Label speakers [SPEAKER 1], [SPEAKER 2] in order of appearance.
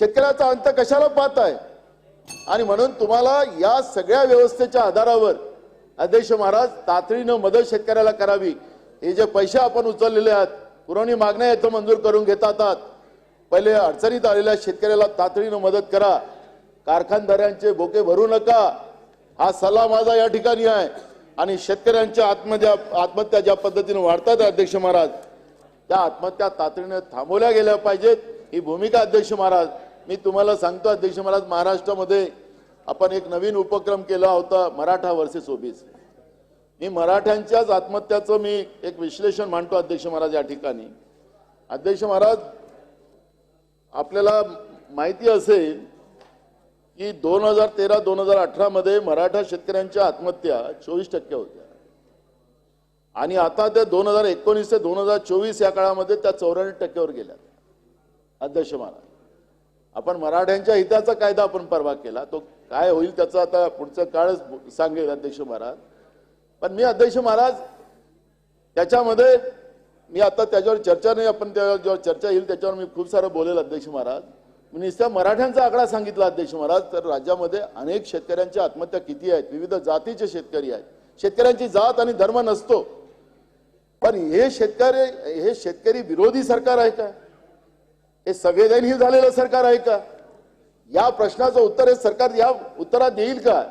[SPEAKER 1] शेतकऱ्याचा अंत कशाला पाहत आहे? आणि म्हणून तुम्हाला या सगळ्या व्यवस्थेच्या आधारावर अध्यक्ष महाराज तातडीनं मदत शेतकऱ्याला करावी. हे जे पैसे आपण उचललेले आहेत पुरवणी मागण्या याचं मंजूर करून घेतात पहिले अडचणीत आलेल्या शेतकऱ्याला तातडीनं मदत करा. कारखानदारांचे बोके भरू नका. हा सल्ला माझा या ठिकाणी आहे. आणि शेतकऱ्यांच्या आत्महत्या आत्महत्या ज्या पद्धतीने वाढतात अध्यक्ष महाराज त्या आत्महत्या तातडीनं थांबवल्या गेल्या पाहिजेत. ही भूमिका अध्यक्ष महाराज मी तुम्हाला सांगतो अध्यक्ष महाराज महाराष्ट्रामध्ये आपण एक नवीन उपक्रम केला होता मराठा वर्सेस ओबीसी. मी मराठ्यांच्याच आत्महत्याचं मी एक विश्लेषण मांडतो अध्यक्ष महाराज या ठिकाणी. अध्यक्ष महाराज आपल्याला माहिती असेल की दोन हजार तेरा दोन हजार अठरा मध्ये मराठा शेतकऱ्यांच्या आत्महत्या चोवीस टक्के होत्या. आणि आता त्या दोन हजार एकोणीस ते दोन हजार चोवीस या काळामध्ये त्या चौऱ्याण्णव टक्क्यावर गेल्या. अध्यक्ष महाराज. आपण मराठ्यांच्या हिताचा कायदा आपण परवा केला. तो काय होईल त्याचा आता पुढचं काळच सांगेल अध्यक्ष महाराज. पण मी अध्यक्ष महाराज त्याच्यामध्ये मी आता त्याच्यावर चर्चा नाही आपण त्यावर जेव्हा चर्चा येईल त्याच्यावर मी खूप सारं बोलेल अध्यक्ष महाराज. मी नुसत्या मराठ्यांचा आकडा सांगितला अध्यक्ष महाराज तर राज्यामध्ये अनेक शेतकऱ्यांच्या आत्महत्या किती आहेत? विविध जातीचे शेतकरी आहेत. शेतकऱ्यांची जात आणि धर्म नसतो. पण हे शेतकरी हे शेतकरी विरोधी सरकार आहे का हे संवेदनशील झालेलं सरकार आहे का? या प्रश्नाचं उत्तर हे सरकार या उत्तरात देईल का?